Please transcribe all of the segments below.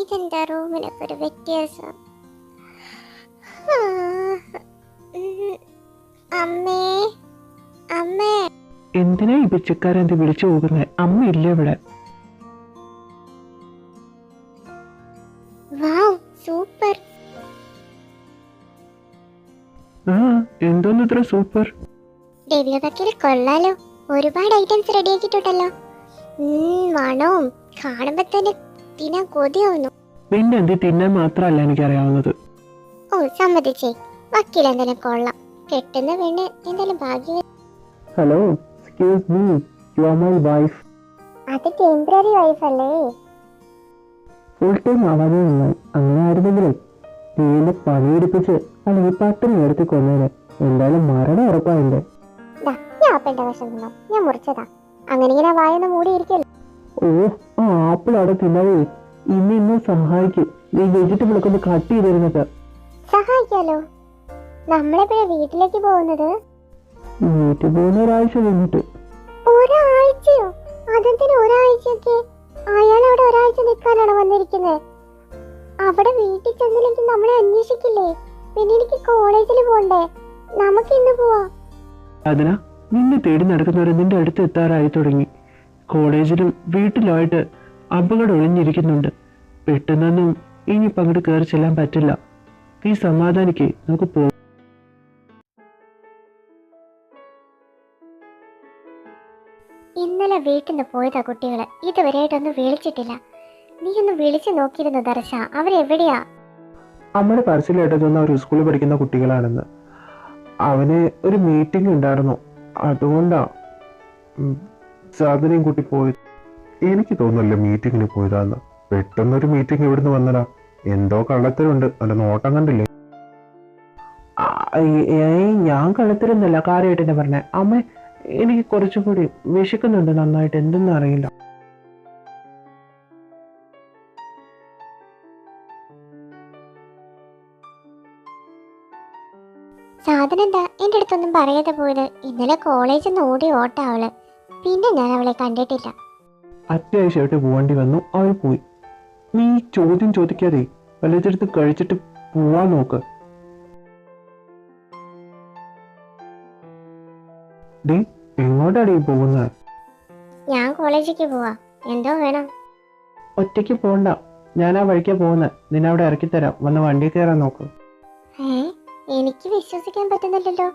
ഇതെന്താ റൂമിനൊക്കെ ഒരു വ്യത്യാസം. അമ്മേ അമ്മേ. എന്തിനാ ഈ പിച്ചക്കാരെന്ത് വിളിച്ചു പോകുന്നത് അമ്മ ഇല്ല ഇവിടെ. സൂപ്പർ. ആ എന്തോന്ന് ഇത്ര സൂപ്പർ? ഡെവിയ ബക്കിൽ കൊള്ളാലോ. ഒരുപാട് ഐറ്റംസ് റെഡിയാക്കിയിട്ടുണ്ടല്ലോ ഉം, മണവും കാണുമ്പോ തന്നെ തിന്നാൻ കൊതിയാവുന്നു. പിന്നെ എന്ത് തിന്നാൻ മാത്രമല്ല എനിക്കറിയാവുന്നത്. ഓ സമ്മതിച്ചേ. വക്കീൽ എന്തെങ്കിലും കൊള്ളാം. കെട്ടുന്ന പെണ്ണ് എന്തായാലും ഭാഗ്യം hello excuse me you are my wife അത് ടെമ്പററി വൈഫ് അല്ലേ? ഫുൾ ടൈം ആവാതെ നന്നായി അങ്ങനെ ആയിരുന്നെങ്കിലേ നീ എന്നെ പണിയെടുപ്പിച്ച് അല്ലെങ്കിൽ പട്ടിണി എടുത്ത് കൊന്നേനെ. എന്തായാലും മരണം ഉറപ്പായില്ലേ? ആപ്പിളിന്റെ വശം ഞാൻ മുറിച്ചതാ. അങ്ങനെ ഇങ്ങനെ വായന മൂടിയിരിക്കല്ലോ? ഓ ആ ആപ്പിൾ അവിടെ തിന്നാവേ. ഇന്ന് ഇന്ന് സഹായിക്കും. നീ വെജിറ്റബിൾ ഒക്കെ ഒന്ന് കട്ട് തരുന്നത് സഹായിക്കാലോ? നമ്മളെപ്പോഴും വീട്ടിലേക്ക് പോകുന്നത്? വീട്ടിൽ പോകുന്ന ഒരാഴ്ച കഴിഞ്ഞിട്ട്. ഒരാഴ്ചയോ? അതെന്തിന് ഒരാഴ്ചയൊക്കെ? അയാൾ അവിടെ ഒരാഴ്ച നിൽക്കാനാണ് വന്നിരിക്കുന്നത് അവിടെ വീട്ടിൽ ചെന്നില്ലെങ്കിൽ നമ്മളെ അന്വേഷിക്കില്ലേ? പിന്നെ എനിക്ക് കോളേജിൽ പോണ്ടേ? നമുക്ക് ഇന്ന് പോവാം. അതിനാ നിന്നെ തേടി നടക്കുന്നവർ നിന്റെ അടുത്ത് എത്താറായി തുടങ്ങി. കോളേജിലും വീട്ടിലുമായിട്ട് അപകടം ഒളിഞ്ഞിരിക്കുന്നുണ്ട് പെട്ടെന്നൊന്നും ഇനി അങ്ങോട്ട് കയറി ചെല്ലാൻ പറ്റില്ല. നീ സമാധാനിക്ക് നമുക്ക് പോ ഇന്നലെ വീട്ടിൽ നിന്ന് പോയതാ കുട്ടികൾ. ഇതുവരെയായിട്ടൊന്നും വിളിച്ചിട്ടില്ല. നീ ഒന്ന് വിളിച്ചു നോക്കിയിരുന്നു ദർശ? അവരെവിടെയാ അമ്മയുടെ പരസ്യമായിട്ട് തോന്നുന്ന അവർ സ്കൂളിൽ പഠിക്കുന്ന കുട്ടികളാണെന്ന്. അവന് ഒരു മീറ്റിംഗ് ഉണ്ടായിരുന്നു. അതുകൊണ്ടാ സാധനയും കൂട്ടി പോയത്. എനിക്ക് തോന്നുന്നില്ല മീറ്റിങ്ങിന് പോയതാന്ന്. പെട്ടെന്നൊരു മീറ്റിംഗ് ഇവിടുന്ന് വന്നടാ എന്തോ കള്ളത്തരുണ്ട് അല്ല നോട്ടം കണ്ടില്ലേ? ഞാൻ കള്ളത്തരുന്നല്ല കാര്യമായിട്ട് എന്നെ പറഞ്ഞേ? അമ്മ എനിക്ക് കുറച്ചും കൂടി വിശക്കുന്നുണ്ട് നന്നായിട്ട്. എന്തെന്ന് അറിയില്ല. സാധനം എന്താ? എന്റെ അടുത്തൊന്നും പറയാതെ പോയത്. ഇന്നലെ കോളേജിൽ നിന്ന് ഓടി ഓട്ടാവൾ പിന്നെ ഞാൻ അവളെ കണ്ടിട്ടില്ല. അത്യാവശ്യമായിട്ട് പോകേണ്ടി വന്നു. അവൾ പോയി. നീ ചോദ്യം ചോദിക്കാതെ വല്ലതെടുത്ത് കഴിച്ചിട്ട് പോവാൻ നോക്ക്. ഡേ എങ്ങോട്ടാടി പോകുന്നത്? ഞാൻ കോളേജിലേക്ക് പോവാ. എന്തോ വേണം. ഒറ്റയ്ക്ക് പോണ്ട. ഞാൻ ആ വഴിക്കാ പോകുന്നത് നിന്നെ അവിടെ ഇറക്കി തരാം. വന്ന് വണ്ടി കയറാൻ നോക്ക്. ഏ എനിക്ക് വിശ്വസിക്കാൻ പറ്റുന്നില്ലല്ലോ.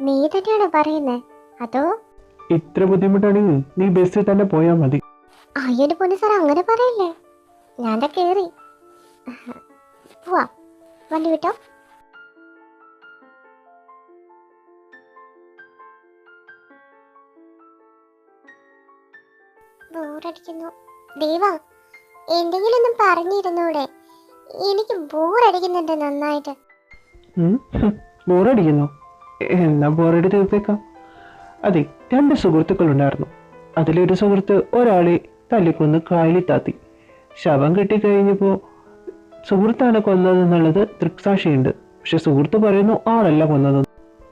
നീ തന്നെയാണോ പറയുന്നത് അതോ? ഇത്ര ബുദ്ധിമുട്ടാണെങ്കിൽ നീ ബസ്സിൽ തന്നെ പോയാൽ മതി. അയ്യന്റെ പൊന്നു സാർ അങ്ങനെ പറയല്ലേ? ഞാൻ കേറി. പോവാ. വണ്ടി വിട്ടോ ബോറടിക്കുന്നു. ദൈവ എന്തെങ്കിലും ഒന്നും പറഞ്ഞിരുന്നൂടെ? എനിക്ക് ബോറടിക്കുന്നുണ്ട് നന്നായിട്ട്. ബോറടിക്കുന്നു? എന്നാ ബോറടി തീർത്തേക്കാം അതെ രണ്ട് സുഹൃത്തുക്കൾ ഉണ്ടായിരുന്നു അതിലൊരു സുഹൃത്ത് ഒരാളെ തല്ലിക്കൊന്ന് കായലിൽ താത്തി ശവം കിട്ടിക്കഴിഞ്ഞപ്പോൾ സുഹൃത്താണ് കൊന്നതെന്നുള്ളത് ദൃക്സാക്ഷിയുണ്ട് പക്ഷെ സുഹൃത്ത് പറയുന്നു ആളല്ല കൊന്നത്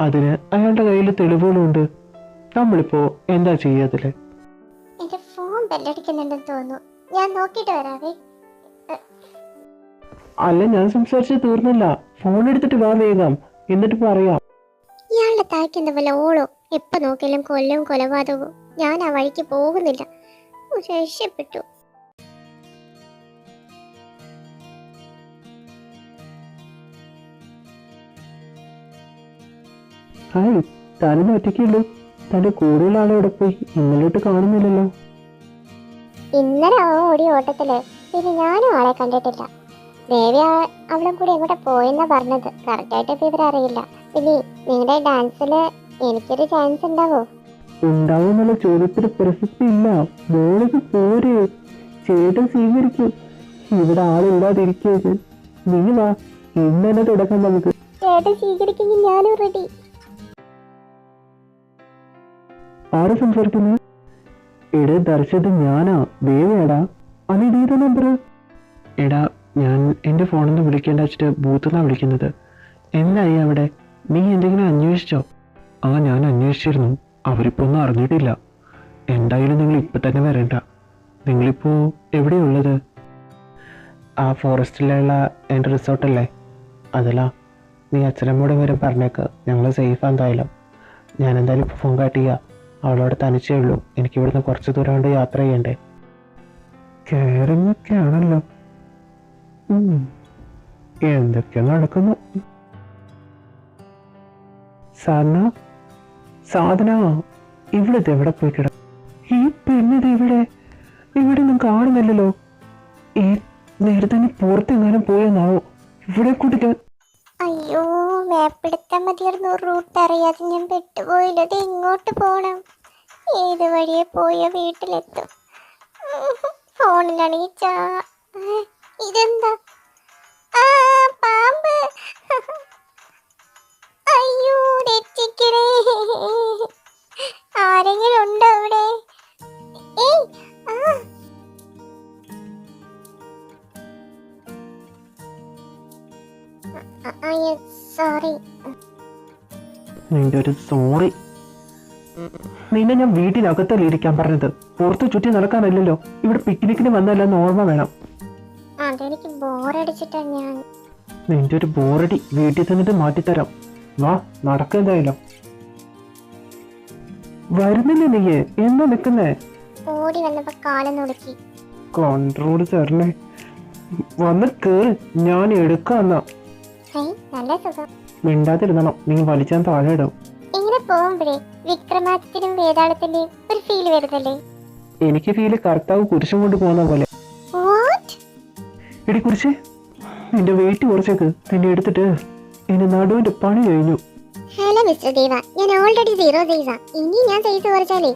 അതിന് അയാളുടെ കയ്യിൽ തെളിവുകളുണ്ട്. നമ്മളിപ്പോ എന്താ ചെയ്യതിൽ? എന്റെ ഫോൺ ബെല്ലടിക്കുന്നുണ്ടെന്ന് തോന്നുന്നു. ഞാൻ നോക്കിട്ട് വരാവേ. അല്ല ഞാൻ സംസാരിച്ച് തീർന്നില്ല. ഫോൺ എടുത്തിട്ട് വാ വേഗം. എന്നിട്ട് പറയാം. ഇയാളുടെ താക്കിന്റെ വല്ല ഓളോ? എപ്പോ നോക്കിയാലും കൊല്ലവും കൊലപാതകവും. ഞാൻ ആ വഴിക്ക് പോകുന്നില്ല. രക്ഷപ്പെട്ടു. ഹായ് താനെന്നെ ഒറ്റയ്ക്കുള്ളൂ തന്റെ കൂടെയുള്ള ആളെ അവിടെ പോയി ഇന്നലോട്ട് കാണുന്നില്ലല്ലോ. ഇന്നലെ ആ ഓടിയ ഓട്ടത്തിൽ പിന്നെ ഞാനും ആളെ കണ്ടിട്ടില്ല. ദേവി അവളും കൂടി എവിടെ പോയെന്നാ പറഞ്ഞത്. കറക്റ്റായിട്ട് ഇപ്പൊ ഇവരറിയില്ല. പിന്നെ നിങ്ങളുടെ ഡാൻസിൽ എനിക്കൊരു ചാൻസ് ഉണ്ടാവോ? ഉണ്ടാവുന്നുള്ള ചോദ്യത്തിന് പ്രസക്തി ഇല്ല മോളിത് പോരെ. ചേട്ടൻ സ്വീകരിക്കും. ഇവിടെ ആളില്ലാതിരിക്കരുത് നീ വാ ഇന്ന് തുടക്കം നമുക്ക്. ചേട്ടൻ സംസാരിക്കുന്നു ഞാനും റെഡി ആരാ സംസാരിക്കുന്നത് എടാ ദർശത് ഞാനാ. ദേവയാടാ. അനിതീത നമ്പർ എടാ ഞാൻ എന്റെ ഫോണിൽ നിന്ന് വിളിക്കേണ്ട വെച്ചിട്ട് ബൂത്തിൽ നിന്നാണ് വിളിക്കുന്നത് എന്തായി അവിടെ? നീ എന്തെങ്കിലും അന്വേഷിച്ചോ? ആ ഞാൻ അന്വേഷിച്ചിരുന്നു. അവരിപ്പോ ഒന്നും അറിഞ്ഞിട്ടില്ല. എന്തായാലും നിങ്ങൾ ഇപ്പൊ തന്നെ വരണ്ട. നിങ്ങളിപ്പോ എവിടെയുള്ളത്? ആ ഫോറസ്റ്റിലുള്ള എന്റെ റിസോർട്ടല്ലേ? അതല്ല നീ അച്ഛനമ്മയുടെ വരെ പറഞ്ഞേക്ക്. ഞങ്ങൾ സേഫ് എന്തായാലും. ഞാൻ എന്തായാലും ഇപ്പോൾ ഫോൺ കാട്ട് ചെയ്യുക അവളോട് തനിച്ചേ ഉള്ളൂ. എനിക്ക് ഇവിടുന്ന് കുറച്ച് ദൂരം കൊണ്ട് യാത്ര ചെയ്യണ്ടേ? കെയറിംഗ് ആണല്ലോ. എന്തൊക്കെ നടക്കുന്നു. സാധന സാധന? ഇവിടെ ഇത് എവിടെ പോയി കിടക്കും ഈ പെണ്ണിത് ഇവിടെ. ഇവിടെ ഒന്നും കാണുന്നില്ലല്ലോ. ഈ നേരത്തെ തന്നെ പുറത്തെങ്ങാനും പോയെന്നാവോ? ഇവിടെ കൂട്ടിട്ട് അയ്യോ മാപ്പെടുത്താൻ മതിയായിരുന്നു റൂട്ട് അറിയാതെ ഞാൻ പെട്ടുപോയില്ല. അത് എങ്ങോട്ട് പോകണം ഏത് വഴിയെ പോയ വീട്ടിലെത്തും? ഫോണിലാണെങ്കിൽ ചാ ഇതെന്താ? ആ പാമ്പ്. അയ്യോ രക്ഷിക്കണേ. ആരെങ്കിലും ഉണ്ടോ അവിടെ? ഏയ് ആ. സോറി നിന്റെ ഒരു സോറി. നിന്നെ ഞാൻ വീട്ടിനകത്തല്ലേ ഇരിക്കാൻ പറഞ്ഞത്. പുറത്ത് ചുറ്റി നടക്കാനല്ലല്ലോ. ഇവിടെ പിക്നിക്കിന് വന്നല്ലെന്ന് ഓർമ്മ വേണം. അതെനിക്ക് ബോറടിച്ചിട്ടാ ഞാൻ. നിന്റെ ഒരു ബോറടി വീട്ടിൽ തന്നിട്ട് മാറ്റിത്തരാം. വാ നടക്കെന്തായാലും വരുന്നില്ലേ നീ? എന്നാ നിക്കുന്നേ ഓടി വന്നപ്പോ കാലം നുളുക്കി കൺട്രോൾ തരണേ. വന്ന് കേറ്. ഞാൻ എടുക്കാന്നാ നല്ല സുഖം. മിണ്ടാതിരുന്നണം. നീ വലിച്ചാൻ താഴെ ഇടും. ഇങ്ങനെ പോകുമ്പോഴേ വിക്രമാദിത്യനും വേതാളത്തിന്റെയും ഒരു ഫീൽ വരുന്നല്ലേ? എനിക്ക് ഫീൽ കർത്താവ് കുരിശും കൊണ്ട് പോകുന്ന പോലെ. എടി കുരിശ് നിന്റെ വെയിറ്റ് കുറച്ചേക്ക്. നിന്നെ എടുത്തിട്ട് എന്റെ നടുവിന്റെ പണി കഴിഞ്ഞു. ഹലോ മിസ്റ്റർ ദേവ ഞാൻ ഓൾറെഡി സീറോ സൈസാ ഇനി ഞാൻ സൈസ് കുറച്ചാലേ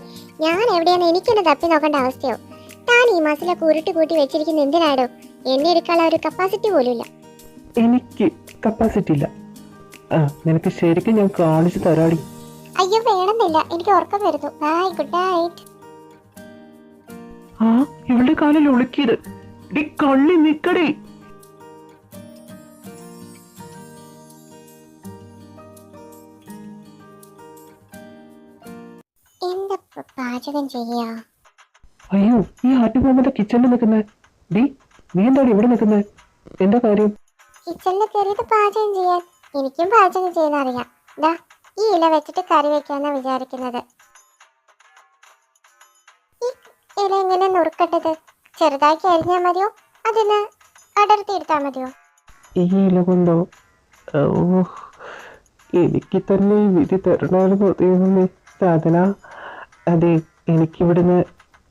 ഞാൻ എവിടെയാന്ന് എനിക്കെന്നെ തപ്പി നോക്കേണ്ട അവസ്ഥയോ? താൻ ഈ മാസത്തിലെ കുരുട്ട് കൂട്ടി വെച്ചിരിക്കുന്ന എന്തിനാടോ? എന്നെ എടുക്കാനുള്ള ഒരു കപ്പാസിറ്റി പോലും ഇല്ല. എനിക്ക് കപ്പാസിറ്റി ഇല്ല. ആ നിനക്ക് ശരിക്കും ഞാൻ കാണിച്ചു തരാടി. അയ്യോ വേണമെന്നില്ല. എനിക്ക് ഉറക്കം വരുന്നു. ബൈ ഗുഡ് നൈറ്റ് ആ ഇവളുടെ കാലിൽ ഒളുക്കിയത്. ഡി കള്ളി നിക്കടി. പാചകം ചെയ്യാ അയ്യോ ഈ ആറ്റുപാമ്പന്റെ കിച്ചണിൽ നിൽക്കുന്നേ. ഡി നീ എന്താ ഇവിടെ നിൽക്കുന്നേ? എന്താ കാര്യം? കിച്ചണിൽ കയറിയിട്ട് പാചകം ചെയ്യാൻ. എനിക്കും പാചകം ചെയ്യാൻ അറിയാം ദാ ഈ ഇല വെച്ചിട്ട് കറി വെക്കാന്നാ വിചാരിക്കുന്നത്. ഈ ഇല എങ്ങനെ നുറുക്കട്ടത്? ചെറുതാക്കി അരിഞ്ഞാ മതിയോ? അതിന് അടർത്തി എടുത്താൽ മതിയോ? ഈ ഇല കൊണ്ടോ? എനിക്ക് തന്നെ വിധി തരണമായിരുന്നു ദൈവമേ സാധന അതെ എനിക്കിവിടുന്ന്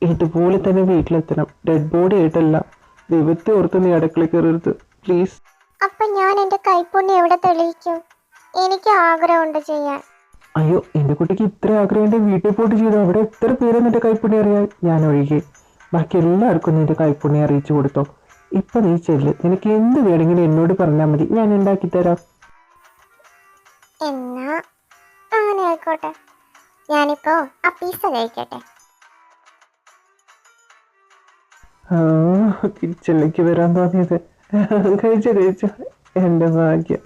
ഇതുപോലെ തന്നെ വീട്ടിലെത്തണം. ഡെഡ് ബോഡി ആയിട്ടല്ല. ദൈവത്തെ ഓർത്ത് നീ അടുക്കള കയറരുത്. പ്ലീസ് അപ്പൊ ഞാൻ എന്റെ കൈപ്പുണ്യം എവിടെ തെളിയിക്കും? എനിക്ക് ആഗ്രഹമുണ്ട് ചെയ്യാൻ. അയ്യോ എന്റെ കുട്ടിക്ക് ഇത്ര ആഗ്രഹം എന്റെ വീട്ടിൽ പോയിട്ട് ചെയ്തു. അവിടെ എത്ര പേരും എന്റെ കൈപ്പുണ്യം അറിയാൻ? ഞാൻ ഒഴികെ. ബാക്കി എല്ലാവർക്കും നിന്റെ കൈപ്പുണ്യം അറിയിച്ചു കൊടുത്തോ. ഇപ്പൊ നീ ചെല്ല്. നിനക്ക് എന്ത് വേണമെങ്കിലും എന്നോട് പറഞ്ഞാൽ മതി. ഞാൻ ഉണ്ടാക്കി തരാം എന്നാ അങ്ങനെ ആയിക്കോട്ടെ. ഞാനിപ്പോ ആ പിസ്സ കഴിക്കട്ടെ. കിച്ചണിലേക്ക് വരാൻ തോന്നിയത്. കഴിച്ചു കഴിച്ചു. എന്റെ ഭാഗ്യം.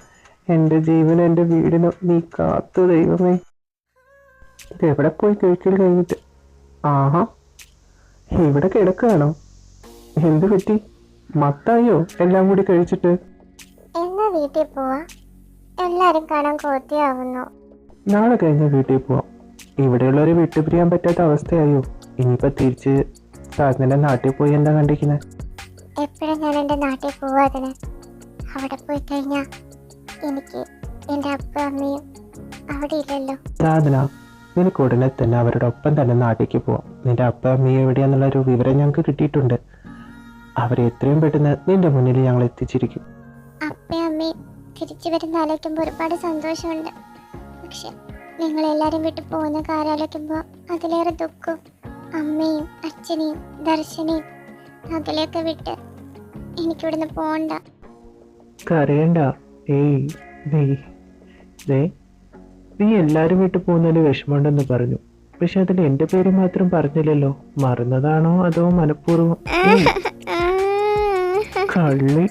എന്റെ ജീവനും എന്റെ വീടിനും നീ കാത്തു ദൈവമേ. ഇത് എവിടെ പോയി കഴിക്കൽ കഴിഞ്ഞിട്ട്? ആഹാ. ഇവിടെ കിടക്കുകയാണോ? എന്ത് പറ്റി? മത്തായോ? എല്ലാം കൂടി കഴിച്ചിട്ട്? എന്നാ വീട്ടിൽ പോവാ? എല്ലാരും കാണാൻ കോത്തിയാവുന്നു നാളെ കഴിഞ്ഞ വീട്ടിൽ പോവാം. ഇവിടെയുള്ളവരെ വിട്ടുപിരിയാൻ പറ്റാത്ത അവസ്ഥയായോ? ഇനിയിപ്പോൾ തിരിച്ച് സാധനന്റെ നാട്ടിൽ പോയി എന്താ കണ്ടിരിക്കുന്നത് എപ്പോഴും ഞാൻ എന്റെ നാട്ടിൽ പോവാതിന് അവിടെ പോയി കഴിഞ്ഞാ എനിക്ക് എന്റെ അപ്പ അമ്മയും അവിടെ ഇല്ലല്ലോ. സാധന നിനക്ക് ഉടനെ തന്നെ അവരുടെ ഒപ്പം തന്നെ നാട്ടിലേക്ക് പോവാം. നിന്റെ അപ്പ അമ്മയും എവിടെയാന്നുള്ള ഒരു വിവരം ഞങ്ങൾക്ക് കിട്ടിയിട്ടുണ്ട്. അവരെ എത്രയും പെട്ടെന്ന് നിന്റെ മുന്നിൽ ഞങ്ങൾ എത്തിച്ചിരിക്കും. അപ്പയും അമ്മയും തിരിച്ചു വരുന്ന ആലോചിക്കുമ്പോൾ ഒരുപാട് സന്തോഷമുണ്ട്. പക്ഷെ നിങ്ങളെല്ലാരും വിട്ട് പോകുന്ന കാര്യം ആലോചിക്കുമ്പോൾ അതിലേറെ ദുഃഖം അമ്മയും അച്ഛനെയും ദർശനെയും അകലെയൊക്കെ വിട്ട് എനിക്കിവിടുന്ന് പോണ്ട. കരയണ്ട. ഏയ് ദേ ദേ നീ എല്ലാരും വീട്ടിൽ പോകുന്നതിൽ വിഷമമുണ്ടെന്ന് പറഞ്ഞു. പക്ഷെ അതിൽ എന്റെ പേര് മാത്രം പറഞ്ഞില്ലല്ലോ. മറന്നതാണോ അതോ മനഃപൂർവം? കള്ളി.